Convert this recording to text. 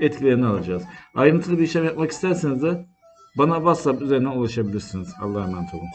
etkilerini alacağız. Ayrıntılı bir işlem yapmak isterseniz de bana WhatsApp üzerinden ulaşabilirsiniz. Allah'a emanet olun.